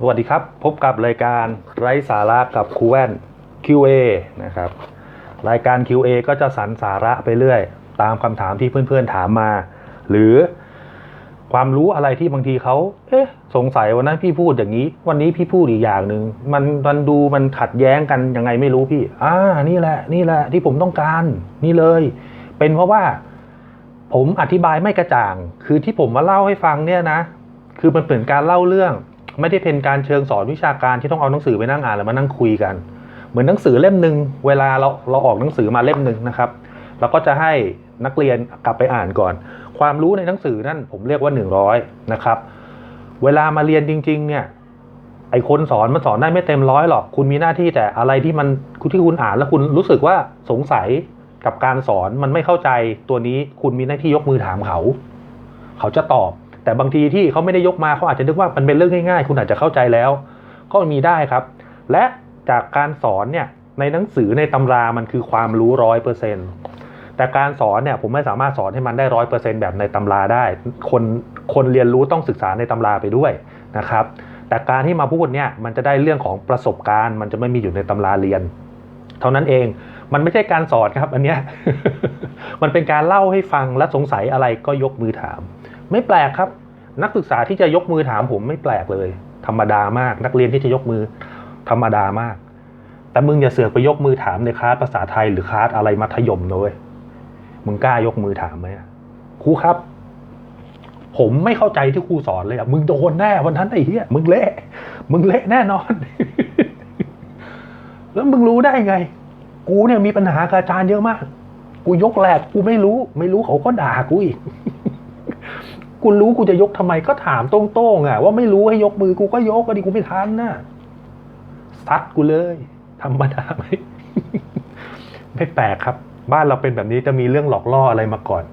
สวัสดีครับ พบกับรายการไร้สาระกับครูแว่น QA นะครับ รายการ QA ก็จะสรรสาระไปเรื่อย ตามคำถามที่เพื่อนๆถามมา หรือความรู้อะไรที่บางทีเขา เอ๊ะ สงสัยวันนั้นพี่พูดอย่างนี้ วันนี้พี่พูดอีกอย่างหนึ่งมันมันดูมันขัดแย้งกันยังไงไม่รู้พี่ อ่า นี่แหละ นี่แหละที่ผมต้องการ นี่เลย เป็นเพราะว่า ผมอธิบายไม่กระจ่าง คือที่ผมมาเล่าให้ฟังเนี่ยนะ คือมันเป็นการเล่าเรื่อง ไม่ได้เป็นการเชิงสอนวิชาการที่ต้องเอาหนังสือไปนั่งอ่านแล้วมานั่งคุยกัน เหมือนหนังสือเล่มหนึ่งเวลาเราเราออกหนังสือมาเล่มหนึ่งนะครับเราก็จะให้นักเรียนกลับไปอ่านก่อน ความรู้ในหนังสือนั่นผมเรียกว่า 100 นะครับ เวลามาเรียนจริง ๆ เนี่ยไอคนสอนมันสอนได้ไม่เต็มร้อยหรอก คุณมีหน้าที่แต่อะไรที่มันที่คุณอ่านแล้วคุณรู้สึกว่าสงสัยกับการสอนมันไม่เข้าใจตัวนี้ คุณมีหน้าที่ยกมือถามเขา เขาจะตอบ แต่บางทีที่เขาไม่ได้ยกมาเขาอาจจะนึกว่ามันเป็นเรื่องง่ายๆ คุณอาจจะเข้าใจแล้ว ก็มีได้ครับ และจากการสอนเนี่ยในหนังสือในตำรามันคือความรู้ร้อยเปอร์เซ็นต์แต่การสอนเนี่ยผมไม่สามารถสอนให้มันได้ร้อยเปอร์เซ็นต์แบบในตำราได้ คนคนเรียนรู้ต้องศึกษาในตำราไปด้วยนะครับ แต่การที่มาพูดเนี่ยมันจะได้เรื่องของประสบการณ์ มันจะไม่มีอยู่ในตำราเรียน เท่านั้นเองมันไม่ใช่การสอนครับอันเนี้ยมันเป็นการเล่าให้ฟังและสงสัยอะไรก็ยกมือถาม ไม่แปลกครับ นักศึกษาที่จะยกมือถามผมไม่แปลกเลย ธรรมดามาก นักเรียนที่จะยกมือธรรมดามาก แต่มึงอย่าเสือกไปยกมือถามในคลาสภาษาไทยหรือคลาสอะไรมัธยมเว้ยมึงกล้ายกมือถามไหมครูครับ ผมไม่เข้าใจที่ครูสอนเลยอะมึงโดนแน่วันนั้นไอ้เหี้ยมึงเละมึงเละแน่นอน แล้วมึงรู้ได้ไง กูเนี่ยมีปัญหากับอาจารย์เยอะมาก กูยกแหลกกูไม่รู้ ไม่รู้เขาก็ด่ากูอีก กูรู้กูจะยกทำไมก็ถามตรงๆอะ ว่าไม่รู้ให้ยกมือกูก็ยกก็ดีกูไม่ทันน่ะซัดกูเลยธรรมดาไหมไม่แปลกครับ บ้านเราเป็นแบบนี้จะมีเรื่องหลอกล่ออะไรมาก่อน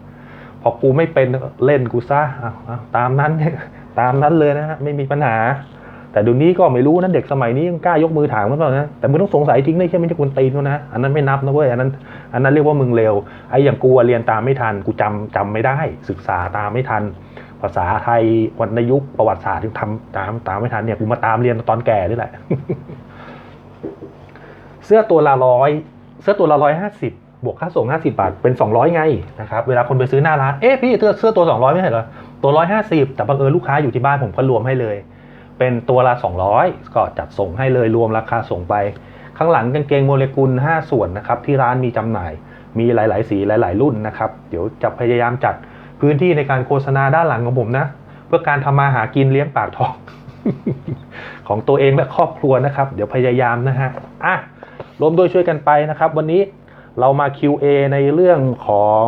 พอกูไม่เป็นเล่นกูซะเอาตามนั้นตามนั้นเลยนะฮะไม่มีปัญหา แต่เดี๋ยวนี้ก็ไม่รู้นะเด็กสมัยนี้ยังกล้ายกมือถามกันเปล่านะแต่มึงต้องสงสัยจริงได้แค่ไม่ใช่คนตีนเขานะอันนั้นไม่นับนะเว้ยอันนั้น อันนั้นเรียกว่ามึงเร็วไอ้อย่างกูเรียนตามไม่ทันกูจำจำไม่ได้ ศึกษาตามไม่ทัน ภาษาไทยวรรณยุกต์ประวัติศาสตร์ที่ทำตามตามไม่ทันเนี่ยกูมาตามเรียนตอนแก่นี่แหละ เสื้อตัวละร้อยเสื้อตัวละร้อยห้าสิบบวกค่าส่งห้าสิบาท เป็นสองร้อยไงนะครับ เวลาคนไปซื้อหน้าร้าน เอ๊ะพี่เสื้อเสื้อตัวสองร้อยไม่ใช่เหรอ ตัวร้อยห้าสิบแต่บังเอิญลูกค้าอยู่ที่บ้านผมก็รวมให้เลย เป็นตัวละสองร้อยก็จัดส่งให้เลยรวมราคาส่งไป ข้างหลังกางเกงโมเลกุล 5 ส่วนนะครับที่ร้านมีจำหน่าย มีหลาย ๆ สีหลาย ๆ รุ่นนะครับ เดี๋ยวจะพยายามจัดพื้นที่ในการโฆษณาด้านหลังของผมนะ เพื่อการทำมาหากินเลี้ยงปากท้องของตัวเองและครอบครัวนะครับ เดี๋ยวพยายามนะฮะอะรวมด้วยช่วยกันไปนะครับ วันนี้เรามา QA ในเรื่องของ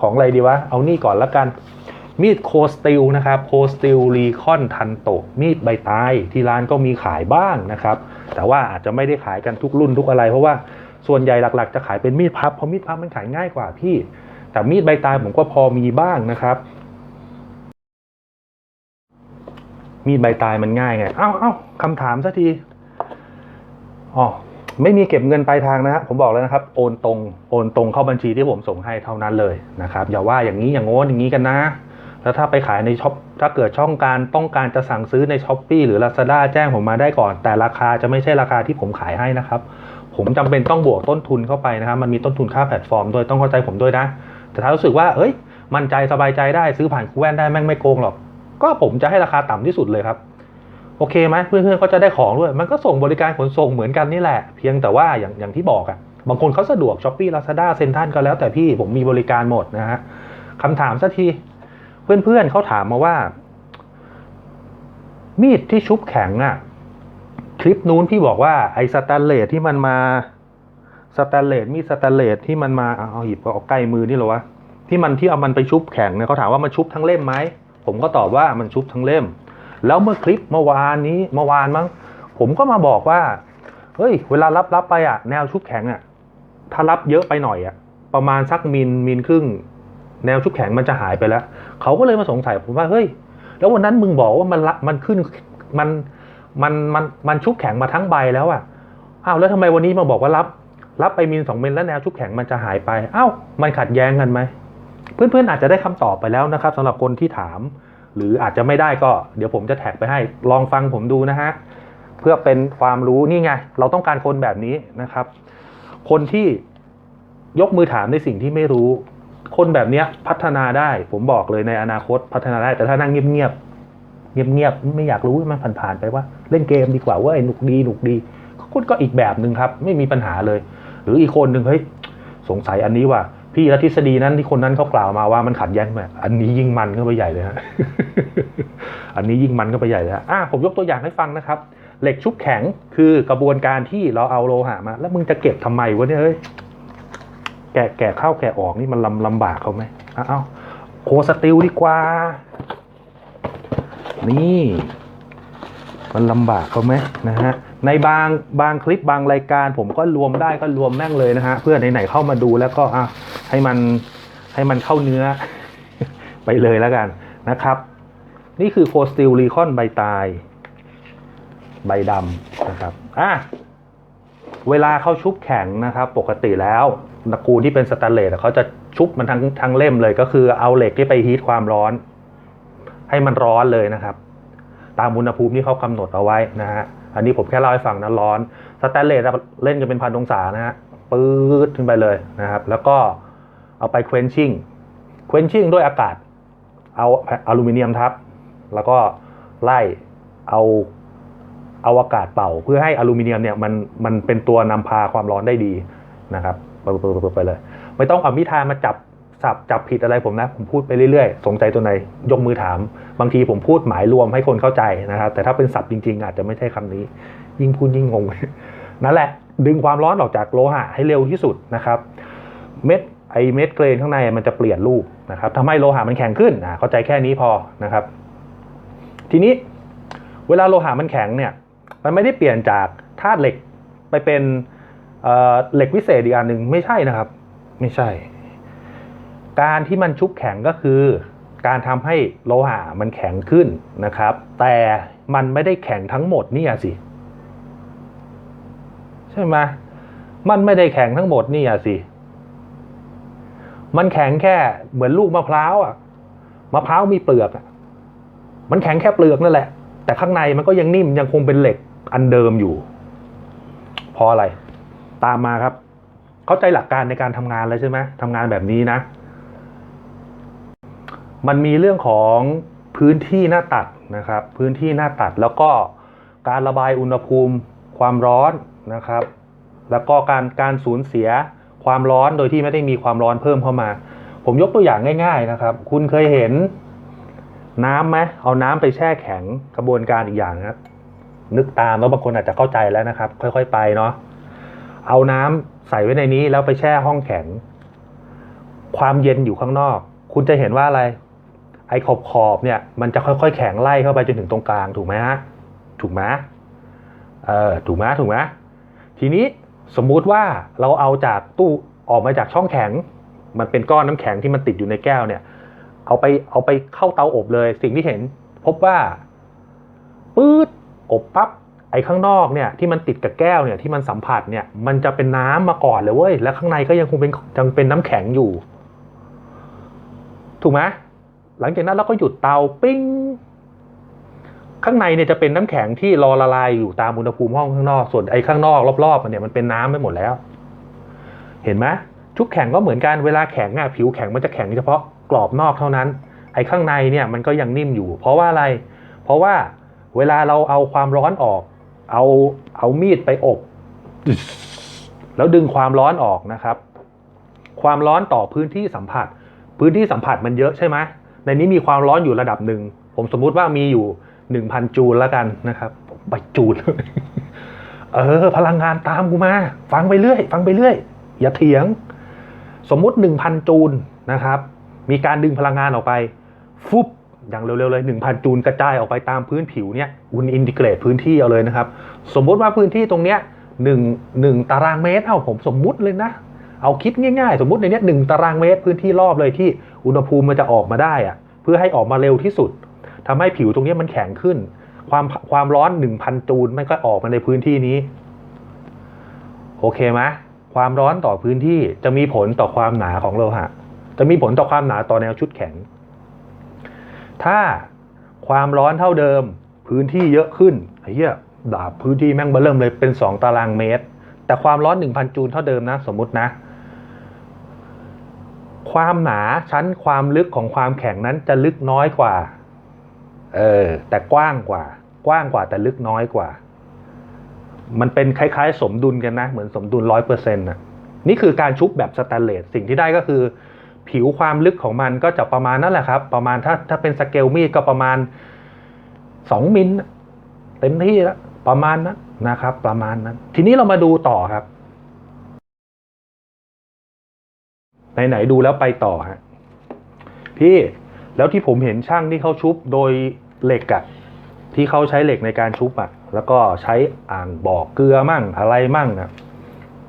ของอะไรดีวะ เอานี่ก่อนละกัน มีดโคสติลนะครับโคสติลรีคอนทันโตมีดใบตายที่ร้านก็มีขายบ้างนะครับ แต่ว่าอาจจะไม่ได้ขายกันทุกรุ่นทุกอะไร เพราะว่าส่วนใหญ่หลักๆ จะขายเป็นมีดพับเพราะมีดพับมันขายง่ายกว่าพี่ แต่มีดใบตายผมก็พอมีบ้างนะครับ มีดใบตายมันง่ายไงเอ้าเอ้าคำถามสักทีอ๋อไม่มีเก็บเงินปลายทางนะฮะผมบอกแล้วนะครับ โอนตรง โอนตรงเข้าบัญชีที่ผมส่งให้เท่านั้นเลยนะครับ อย่าว่าอย่างนี้อย่างโน้นอย่างนี้กันนะ แล้วถ้าไปขายในช็อปถ้าเกิดช่องการต้องการจะสั่งซื้อในช้อปปีหรือ Lazada แจ้งผมมาได้ก่อน แต่ราคาจะไม่ใช่ราคาที่ผมขายให้นะครับ ผมจำเป็นต้องบวกต้นทุนเข้าไปนะครับ มันมีต้นทุนค่าแพลตฟอร์มด้วยต้องเข้าใจผมด้วยนะ แต่ถ้ารู้สึกว่า เอ้ย มั่นใจสบายใจได้ซื้อผ่านคูแว่นได้แม่งไม่โกงหรอก ก็ผมจะให้ราคาต่ำที่สุดเลยครับโอเคไหมเพื่อนๆก็จะได้ของด้วย มันก็ส่งบริการขนส่งเหมือนกันนี่แหละ เพียงแต่ว่าอย่างอย่างที่บอกอะบางคนเขาสะดวกช้อปปี้ลาซาด้าเซ็นทันก็แล้วแต่พี่ผมมีบริการหมดนะฮะคำถามสักที เพื่อนๆเขาถามมาว่า มีดที่ชุบแข็งอะคลิปนู้นพี่บอกว่าไอ้สแตนเลสที่มันมาสแตนเลสมีสแตนเลสที่มันมาเอาหยิบเอาใกล้มือนี่เหรอวะที่มันที่เอามันไปชุบแข็งเนี่ยเขาถามว่ามันชุบทั้งเล่มไหมผมก็ตอบว่ามันชุบทั้งเล่ม แล้วเมื่อคลิปเมื่อวานนี้เมื่อวานมั้งผมก็มาบอกว่าเฮ้ย เวลารับรับไปอะ แนวชุบแข็งอะ ถ้ารับเยอะไปหน่อยอะ ประมาณสักมิลมิลครึ่ง แนวชุบแข็งมันจะหายไปแล้ว เขาก็เลยมาสงสัยผมว่าเฮ้ย แล้ววันนั้นมึงบอกว่ามันละมันขึ้นมันมันมันมันชุบแข็งมาทั้งใบแล้วอะอ้าวแล้วทำไมวันนี้มาบอกว่ารับ รับไปมิลสองเมิลแล้วแนวชุบแข็งมันจะหายไปอ้าวมันขัดแย้งกันไหมเพื่อนๆอาจจะได้คำตอบไปแล้วนะครับสำหรับคนที่ถาม หรืออาจจะไม่ได้ก็เดี๋ยวผมจะแท็กไปให้ลองฟังผมดูนะฮะเพื่อเป็นความรู้นี่ไง เราต้องการคนแบบนี้นะครับ คนที่ยกมือถามในสิ่งที่ไม่รู้ คนแบบเนี้ยพัฒนาได้ ผมบอกเลยในอนาคตพัฒนาได้แต่ถ้านั่งเงียบๆเงียบๆไม่อยากรู้มันผ่านๆไปว่า เล่นเกมดีกว่าเว่าหนุกดีหนุกดีคนก็อีกแบบหนึ่งครับ ไม่มีปัญหาเลย หรืออีกคนหนึ่งเฮ้ยสงสัยอันนี้ว่าพี่แล้วทฤษฎีนั้นที่คนนั้นเขากล่าวมาว่ามันขัดแย้งไหมอันนี้ยิ่งมันเข้าไปใหญ่เลยฮะอันนี้ยิ่งมันเข้าไปใหญ่เลยฮะอะผมยกตัวอย่างให้ฟังนะครับ เหล็กชุบแข็งคือกระบวนการที่เราเอาโลหะมา แล้วมึงจะเก็บทำไมวะเนี่ยเฮ้ย แกะแกะเข้าแกะออกนี่มันลำลำบากเขาไหมเอาเอาโคสติลดีกว่า นี่ มันลำบากเขาไหมนะฮะในบางบางคลิปบางรายการ ผมก็รวมได้ก็รวมแม่งเลยนะฮะเพื่อไหนๆเข้ามาดูแล้วก็อะให้มันให้มันเข้าเนื้อ ไปเลยแล้วกันนะครับ นี่คือโคสติลรีคอนใบตาย ใบดำนะครับอะ เวลาเขาชุบแข็งนะครับ ปกติแล้วตะกูลที่เป็นสแตนเลสเขาจะชุบมันทั้งทั้งเล่มเลย ก็คือเอาเหล็กที่ไปฮีทความร้อน ให้มันร้อนเลยนะครับ ตามอุณหภูมิที่เขากำหนดเอาไว้นะฮะอันนี้ผมแค่เล่าให้ฟังนะร้อนสแตนเลสเล่นกันเป็นพันองศานะฮะปื๊ดขึ้นไปเลยนะครับ แล้วก็เอาไปเควนชิ่งเควนชิ่งด้วยอากาศ เอาอลูมิเนียมทับ แล้วก็ไล่เอา เอาอากาศเป่า เพื่อให้อลูมิเนียมเนี่ยมันมันเป็นตัวนำพาความร้อนได้ดีนะครับไปไปไปเลย ไม่ต้องเอามิทามาจับสับจับผิดอะไรผมนะ ผมพูดไปเรื่อยๆ สงใจตัวไหนยกมือถาม บางทีผมพูดหมายรวมให้คนเข้าใจนะครับ แต่ถ้าเป็นศัพท์จริงๆ อาจจะไม่ใช่คำนี้ ยิ่งพูดยิ่งงง นั่นแหละ ดึงความร้อนออกจากโลหะให้เร็วที่สุดนะครับ เม็ดไอเม็ดเกรนข้างในมันจะเปลี่ยนรูปนะครับทำให้โลหะมันแข็งขึ้นอะเข้าใจแค่นี้พอนะครับ ทีนี้เวลาโลหะมันแข็งเนี่ย มันไม่ได้เปลี่ยนจากธาตุเหล็กไปเป็นเเหล็กวิเศษอีกอันหนึ่งไม่ใช่นะครับ ไม่ใช่ การที่มันชุบแข็งก็คือ การทำให้โลหะมันแข็งขึ้นนะครับ แต่มันไม่ได้แข็งทั้งหมดนี่สิ ใช่ไหมมันไม่ได้แข็งทั้งหมดนี่สิ มันแข็งแค่เหมือนลูกมะพร้าวอะมะพร้าวมีเปลือกอะมันแข็งแค่เปลือกนั่นแหละ แต่ข้างในมันก็ยังนิ่มยังคงเป็นเหล็กอันเดิมอยู่เพราะอะไร ตามมาครับ เข้าใจหลักการในการทำงานแล้วใช่ไหมทำงานแบบนี้นะ มันมีเรื่องของพื้นที่หน้าตัดนะครับ พื้นที่หน้าตัดแล้วก็การระบายอุณหภูมิความร้อนนะครับ แล้วก็การการสูญเสียความร้อนโดยที่ไม่ได้มีความร้อนเพิ่มเข้ามา ผมยกตัวอย่างง่าย ๆนะครับ คุณเคยเห็น น้ำไหมเอาน้ำไปแช่แข็งกระบวนการอีกอย่างนะนึกตามแล้วบางคนอาจจะเข้าใจแล้วนะครับ ค่อย ๆ ไปเนาะเอาน้ำใส่ไว้ในนี้แล้วไปแช่ห้องแข็ง ความเย็นอยู่ข้างนอก คุณจะเห็นว่าอะไร ไอ้ขอบขอบๆเนี่ย มันจะค่อยๆ แข็งไล่เข้าไปจนถึงตรงกลางถูกไหมฮะถูกไหมเออถูกไหมถูกไหมทีนี้สมมุติว่าเราเอาจากตู้ออกมาจากช่องแข็ง มันเป็นก้อนน้ำแข็งที่มันติดอยู่ในแก้วเนี่ย เอาไปเอาไปเข้าเตาอบเลย สิ่งที่เห็นพบว่าปื๊ดอบปั๊บไอ้ข้างนอกเนี่ยที่มันติดกับแก้วเนี่ยที่มันสัมผัสเนี่ย มันจะเป็นน้ำมาก่อนเลยเว้ยแล้วข้างในก็ยังคงเป็นยังเป็นน้ำแข็งอยู่ ถูกไหมหลังจากนั้นเราก็หยุดเตาปิ้งข้างในเนี่ยจะเป็นน้ำแข็งที่รอละลายอยู่ตามอุณหภูมิห้องข้างนอกส่วนไอ้ข้างนอกรอบๆมันเนี่ยมันเป็นน้ำไปหมดแล้ว เห็นไหมชุบแข็งก็เหมือนกันเวลาแข็งอะผิวแข็งมันจะแข็งเฉพาะ กรอบนอกเท่านั้น ไอ้ข้างในเนี่ยมันก็ยังนิ่มอยู่ เพราะว่าอะไร เพราะว่าเวลาเราเอาความร้อนออก เอาเอามีดไปอบ แล้วดึงความร้อนออกนะครับ ความร้อนต่อพื้นที่สัมผัส พื้นที่สัมผัสมันเยอะใช่ไหมในนี้มีความร้อนอยู่ระดับหนึ่ง ผมสมมุติว่ามีอยู่หนึ่งพันจูลแล้วกันนะครับไปจูลเออ พลังงานตามกูมา ฟังไปเรื่อย ฟังไปเรื่อย อย่าเถียง สมมุติหนึ่งพันจูลนะครับ มีการดึงพลังงานออกไป ฟุบอย่างเร็วๆเลยหนึ่งพันจูลกระจายออกไปตามพื้นผิวเนี่ยอุณอินทิเกรตพื้นที่เอาเลยนะครับ สมมติว่าพื้นที่ตรงเนี้ยหนึ่งหนึ่งตารางเมตร เอ้าผมสมมุติเลยนะ เอาคิดง่ายๆ สมมติในเนี้ยหนึ่งตารางเมตรพื้นที่รอบเลยที่อุณหภูมิมันจะออกมาได้อะเพื่อให้ออกมาเร็วที่สุดทำให้ผิวตรงนี้มันแข็งขึ้น ความความร้อนหนึ่งพันจูลมันก็ออกมาในพื้นที่นี้ โอเคไหมความร้อนต่อพื้นที่จะมีผลต่อความหนาของโลหะ จะมีผลต่อความหนาต่อแนวชุดแข็ง ถ้าความร้อนเท่าเดิมพื้นที่เยอะขึ้นไอ้เหี้ยดาบพื้นที่แม่งเบอเริ่มเลยเป็น 2 ตารางเมตร แต่ความร้อน 1,000 จูลเท่าเดิมนะ สมมตินะ ความหนาชั้นความลึกของความแข็งนั้นจะลึกน้อยกว่า เออ แต่กว้างกว่า กว้างกว่าแต่ลึกน้อยกว่า มันเป็นคล้าย ๆ สมดุลกันนะ เหมือนสมดุลร้อยเปอร์เซ็นต์ะนี่คือการชุบแบบสแตนเลสสิ่งที่ได้ก็คือ ผิวความลึกของมันก็จะประมาณนั่นแหละครับ ประมาณถ้าถ้าเป็นสเกลมีดก็ประมาณสองมิลเต็มที่แล้วประมาณนั้นนะครับ ประมาณนั้น ทีนี้เรามาดูต่อครับไหนๆดูแล้วไปต่อฮะพี่แล้วที่ผมเห็นช่างที่เขาชุบโดยเหล็กอะที่เขาใช้เหล็กในการชุบอะแล้วก็ใช้อ่างบอกเกลือมั่งอะไรมั่งอะ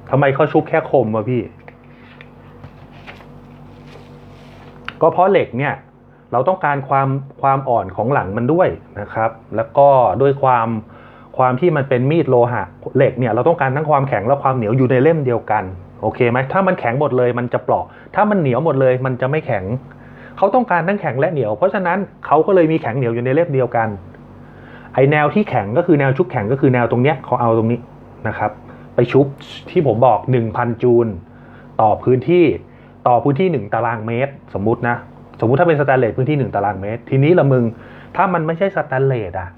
ทำไมเขาชุบแค่คมวะพี่ ก็เพราะเหล็กเนี่ยเราต้องการความความอ่อนของหลังมันด้วยนะครับ แล้วก็ด้วยความความที่มันเป็นมีดโลหะเหล็กเนี่ยเราต้องการทั้งความแข็งและความเหนียวอยู่ในเล่มเดียวกันโอเคไหมถ้ามันแข็งหมดเลยมันจะเปราะ ถ้ามันเหนียวหมดเลยมันจะไม่แข็ง เขาต้องการทั้งแข็งและเหนียว เพราะฉะนั้นเขาก็เลยมีแข็งเหนียวอยู่ในเล่มเดียวกัน ไอแนวที่แข็งก็คือแนวชุบแข็งก็คือแนวตรงเนี้ยเขาเอาตรงนี้นะครับ ไปชุบที่ผมบอก 1,000 จูลต่อพื้นที่ ต่อพื้นที่ 1 ตารางเมตร สมมุตินะ สมมุติถ้าเป็นสแตนเลสพื้นที่ 1 ตารางเมตร ทีนี้ละมึง ถ้ามันไม่ใช่สแตนเลสอะ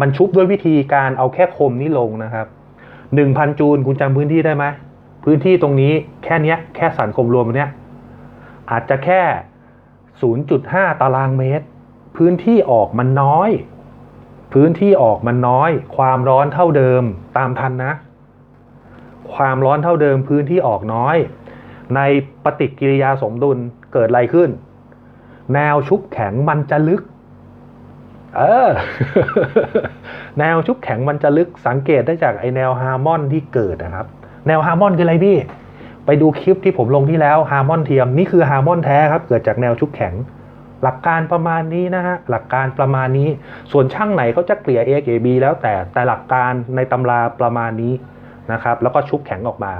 มันชุบด้วยวิธีการเอาแค่คมนี้ลงนะครับ 1,000 จูลคุณจำพื้นที่ได้ไหม พื้นที่ตรงนี้แค่เนี้ย แค่สันคมรวมเนี้ยอาจจะแค่ 0.5 ตารางเมตร พื้นที่ออกมันน้อย พื้นที่ออกมันน้อย ความร้อนเท่าเดิมตามทันนะ ความร้อนเท่าเดิมพื้นที่ออกน้อย ในปฏิกิริยาสมดุลเกิดอะไรขึ้น แนวชุบแข็งมันจะลึก เออ แนวชุบแข็งมันจะลึกสังเกตได้จากไอแนวฮาร์มอนที่เกิดนะครับ แนวฮาร์มอนคืออะไรพี่ ไปดูคลิปที่ผมลงที่แล้วฮาร์มอนเทียมนี่คือฮาร์มอนแท้ครับ เกิดจากแนวชุบแข็ง หลักการประมาณนี้นะฮะหลักการประมาณนี้ ส่วนช่างไหนเขาจะเกลี่ย A เกลี่ย B แล้วแต่แต่หลักการในตำราประมาณนี้นะครับ แล้วก็ชุบแข็งออกมา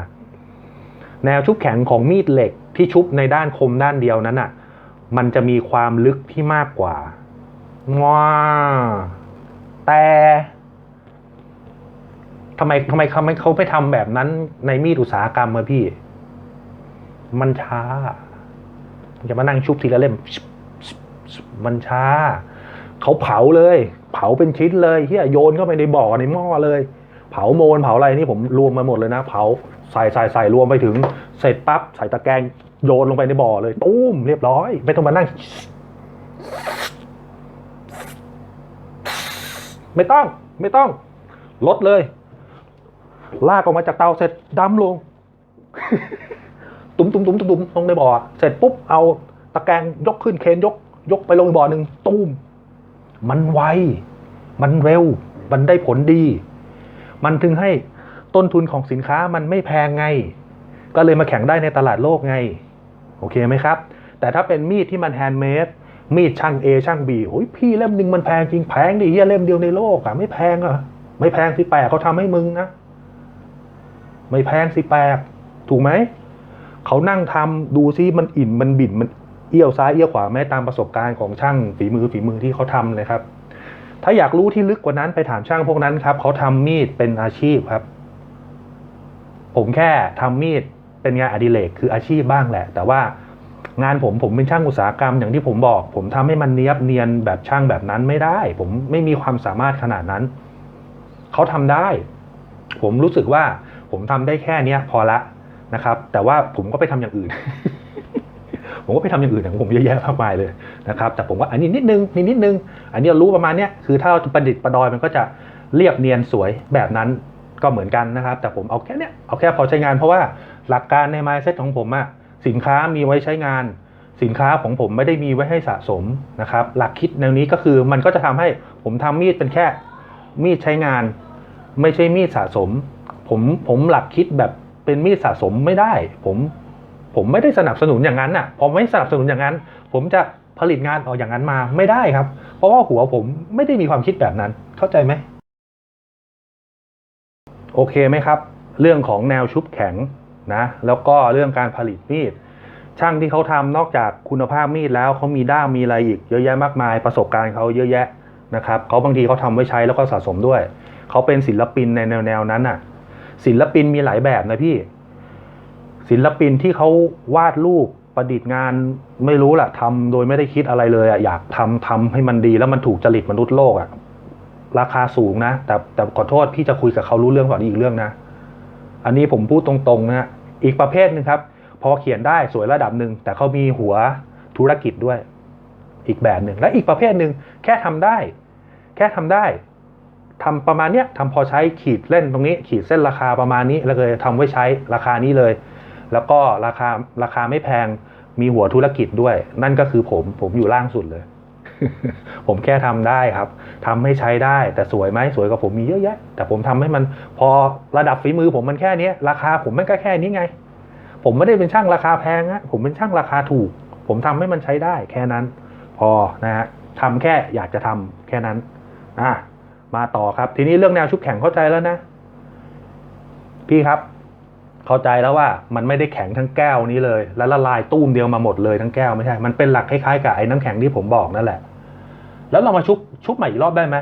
แนวชุบแข็งของมีดเหล็กที่ชุบในด้านคมด้านเดียวนั้นอะ มันจะมีความลึกที่มากกว่าว้าแต่ทำไมทำไมเขาไม่เขาไม่ทำแบบนั้นในมีดอุตสาหกรรมอะพี่ มันช้าจะมานั่งชุบทีละเล่ม มันช้า เขาเผาเลย เผาเป็นชิ้นเลยเฮียโยนเข้าไปในบ่อในหม้อเลย เผาโมนเผาอะไรนี่ผมรวมมาหมดเลยนะ เผา ใส่ใส่ใส่รวมไปถึงเสร็จปั๊บใส่ตะแกรงโยนลงไปในบ่อเลยตุ้มเรียบร้อย ไม่ต้องมานั่ง ไม่ต้อง ไม่ต้อง ลดเลย ลากออกมาจากเตาเสร็จดำลง ตุ้มตุ้มตุ้มตุ้มลงในบ่อ เสร็จปุ๊บเอาตะแกรงยกขึ้นเคนยก ยกไปลงบ่อหนึ่งตุ้ม มันไว มันเร็ว มันได้ผลดี มันถึงให้ ต้นทุนของสินค้ามันไม่แพงไง ก็เลยมาแข่งได้ในตลาดโลกไง โอเคไหมครับ แต่ถ้าเป็นมีดที่มันแฮนด์เมดมีดช่าง A ช่าง B โอ้ยพี่เล่มหนึ่งมันแพงจริงแพงดิเฮียเล่มเดียวในโลกอะไม่แพงอะไม่แพงสิแปลกเขาทำให้มึงนะ ไม่แพงสิแปลกถูกไหมเขานั่งทำดูซิมันอิ่นมันบิ่นมันเอี้ยวซ้ายเอี้ยวขวาแม้ตามประสบการณ์ของช่างฝีมือฝีมือที่เขาทำเลยครับ ถ้าอยากรู้ที่ลึกกว่านั้นไปถามช่างพวกนั้นครับเขาทำมีดเป็นอาชีพครับ ผมแค่ทำมีดเป็นงานอดิเรกคืออาชีพบ้างแหละ แต่ว่างานผมผมเป็นช่างอุตสาหกรรมอย่างที่ผมบอก ผมทำให้มันเนียบเนียนแบบช่างแบบนั้นไม่ได้ ผมไม่มีความสามารถขนาดนั้น เขาทำได้ ผมรู้สึกว่าผมทำได้แค่เนี้ยพอละนะครับ แต่ว่าผมก็ไปทำอย่างอื่น ผมก็ไปทำอย่างอื่นของผมเยอะแยะมากมายเลยนะครับ แต่ผมว่าอันนี้นิดนึงนิดนิดนึง อันนี้รารู้ประมาณเนี้ยคือถ้าเราประดิษฐ์ประดอยมันก็จะเรียบเนียนสวยแบบนั้น ก็เหมือนกันนะครับ แต่ผมเอาแค่เนี้ยเอาแค่พอใช้งาน เพราะว่าหลักการใน mindset ของผมอะสินค้ามีไว้ใช้งาน สินค้าของผมไม่ได้มีไว้ให้สะสมนะครับ หลักคิดแนวนี้ก็คือมันก็จะทำให้ผมทำมีดเป็นแค่มีดใช้งาน ไม่ใช่มีดสะสม ผมผมหลักคิดแบบเป็นมีดสะสมไม่ได้ ผมผมไม่ได้สนับสนุนอย่างนั้นน่ะพอไม่สนับสนุนอย่างนั้น ผมจะผลิตงานออกอย่างนั้นมาไม่ได้ครับ เพราะว่าหัวผมไม่ได้มีความคิดแบบนั้นเข้าใจไหม โอเคไหมครับ เรื่องของแนวชุบแข็งนะแล้วก็เรื่องการผลิตมีด ช่างที่เขาทำนอกจากคุณภาพมีดแล้วเขามีด้ามมีอะไรอีกเยอะแยะมากมาย ประสบการณ์เขาเยอะแยะนะครับเขาบางทีเขาทำไว้ใช้แล้วก็สะสมด้วยเขาเป็นศิลปินในแนวแนวนั้นน่ะ ศิลปินมีหลายแบบนะพี่ ศิลปินที่เขาวาดรูปประดิษฐ์งานไม่รู้แหละทำโดยไม่ได้คิดอะไรเลยอะอยากทำทำให้มันดีแล้วมันถูกจริตมนุษย์โลกอะ ราคาสูงนะ แต่แต่ขอโทษพี่จะคุยกับเขารู้เรื่องก่อนอีกเรื่องนะ อันนี้ผมพูดตรงๆนะอีกประเภทหนึ่งครับ พอเขียนได้สวยระดับหนึ่งแต่เขามีหัวธุรกิจด้วย อีกแบบหนึ่งและอีกประเภทหนึ่งแค่ทำได้ แค่ทำได้ทำประมาณเนี้ยทำพอใช้ขีดเล่นตรงนี้ ขีดเส้นราคาประมาณนี้แล้วเลยทำไว้ใช้ราคานี้เลย แล้วก็ราคาราคาไม่แพงมีหัวธุรกิจด้วย นั่นก็คือผมผมอยู่ล่างสุดเลย ผมแค่ทำได้ครับทำให้ใช้ได้ แต่สวยไหมสวยกว่าผมมีเยอะแยะ แต่ผมทำให้มันพอระดับฝีมือผมมันแค่เนี้ยราคาผมมันก็แค่นี้ไง ผมไม่ได้เป็นช่างราคาแพงนะผมเป็นช่างราคาถูก ผมทำให้มันใช้ได้ แค่นั้น พอนะฮะทำแค่อยากจะทำแค่นั้นอะมาต่อครับ ทีนี้เรื่องแนวชุบแข็งเข้าใจแล้วนะ พี่ครับ เข้าใจแล้วว่ามันไม่ได้แข็งทั้งแก้วนี้เลย แล้วละลายตุ้มเดียวมาหมดเลยทั้งแก้วไม่ใช่ มันเป็นหลักคล้ายๆกับไอ้น้ำแข็งที่ผมบอกนั่นแหละ แล้วเรามาชุบชุบใหม่อีกรอบได้ไหม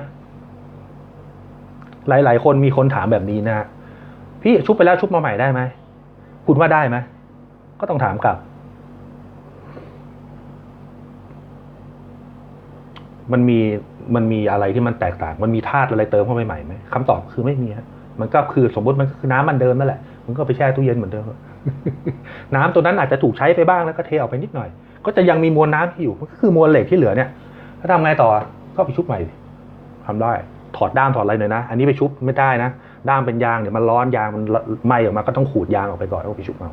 หลาย ๆ คนมีคนถามแบบนี้นะพี่ชุบไปแล้วชุบมาใหม่ได้ไหมคุณว่าได้ไหมก็ต้องถามกลับ มันมีมันมีอะไรที่มันแตกต่าง มันมีธาตุอะไรเติมเข้าไปใหม่ไหมคำตอบคือไม่มีฮะมันก็คือสมมติมันก็คือน้ำมันเดิมนั่นแหละ มันก็ไปแช่ตู้เย็นเหมือนเดิม น้ำตัวนั้นอาจจะถูกใช้ไปบ้างแล้วก็เทออกไปนิดหน่อย ก็จะยังมีมวลน้ำที่อยู่ มันก็คือมวลเหล็กที่เหลือเนี่ย ถ้าทำไงต่อก็ไปชุบใหม่ดิทำได้ ถอดด้ามถอดอะไรหน่อยนะ อันนี้ไปชุบไม่ได้นะ ด้ามเป็นยางเดี๋ยวมันร้อนยางมันไหมออกมาก็ต้องขูดยางออกไปก่อนแล้วไปชุบเอา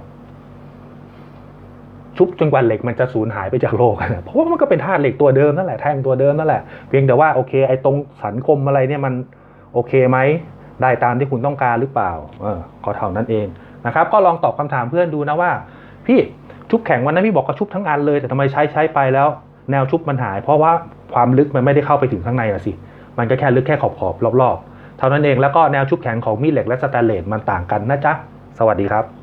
ชุบจนกว่าเหล็กมันจะสูญหายไปจากโลกอะเพราะว่ามันก็เป็นธาตุเหล็กตัวเดิมนั่นแหละแท่งตัวเดิมนั่นแหละ เพียงแต่ว่าโอเค ไอ้ตรงสันคมอะไรเนี่ยมันโอเคไหม ได้ตามที่คุณต้องการหรือเปล่า เออก็เท่านั้นเองนะครับ ก็ลองตอบคำถามเพื่อนดูนะว่า พี่ชุบแข็งวันนั้นพี่บอกก็ชุบทั้งอันเลย แต่ทำไมใช้ใช้ไปแล้ว แนวชุบมันหาย เพราะว่าความลึกมันไม่ได้เข้าไปถึงข้างในอะสิมันก็แค่ลึกแค่ขอบขอบๆรอบๆเท่านั้นเองแล้วก็แนวชุบแข็งของมีดเหล็กและสแตนเลสมันต่างกันนะจ๊ะสวัสดีครับ